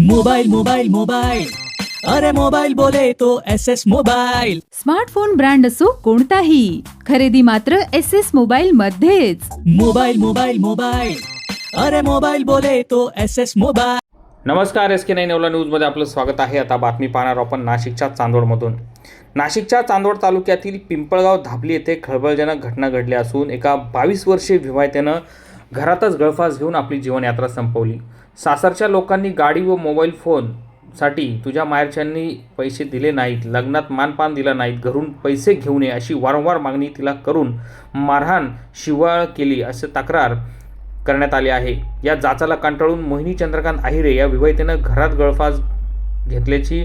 Mobile mobile mobile. अरे mobile बोले तो S S mobile. Smartphone brand असो कोणताही खरेदी मात्र एस एस मोबाईल मध्येच. Mobile mobile mobile. अरे मोबाइल बोले तो एस एस मोबाइल। नमस्कार एस के नाईन नवला न्यूजमध्ये आपलं स्वागत आहे. आता बातमी पाहणार आपण नाशिकच्या चांदोडमधून. नाशिकच्या चांदोड तालुक्यातील पिंपळगाव धाबली येथे खळबळजनक घटना घडली असून एका बावीस वर्षीय विवाहितेनं घरातच गळफास घेऊन आपली जीवनयात्रा संपवली. सासरच्या लोकांनी गाडी व मोबाईल फोनसाठी तुझ्या माहेरच्यांनी पैसे दिले नाहीत लग्नात मानपान दिला नाहीत घरून पैसे घेऊ नये अशी वारंवार मागणी तिला करून मारहाण शिवाळ केली असे तक्रार करण्यात आली आहे. या जाचाला कंटाळून मोहिनी चंद्रकांत आहिरे या विवाहितेनं घरात गळफास घेतल्याची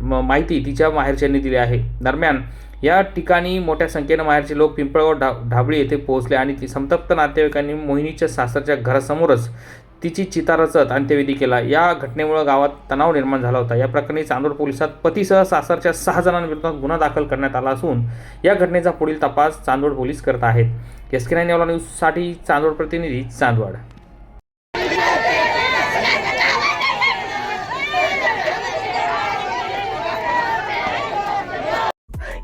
म- माहिती तिच्या माहेरच्यांनी दिली आहे. दरम्यान या ठिकाणी मोठ्या संख्येनं माहेरचे लोक पिंपळगाव ढा ढाबळी येथे पोहोचले आणि ती संतप्त नातेवाईकांनी मोहिनीच्या सासरच्या घरासमोरच तिची चिता रचत अंत्यविधी केला. या घटनेमुळे गावात तणाव निर्माण झाला होता. या प्रकरणी चांदोड पोलिसात पतीसह सासरच्या सहा जणांविरोधात गुन्हा दाखल करण्यात आला असून या घटनेचा पुढील तपास चांदोड पोलीस करत आहेत. एस के नाईन न्यूजसाठी चांदोड प्रतिनिधी चांदवड.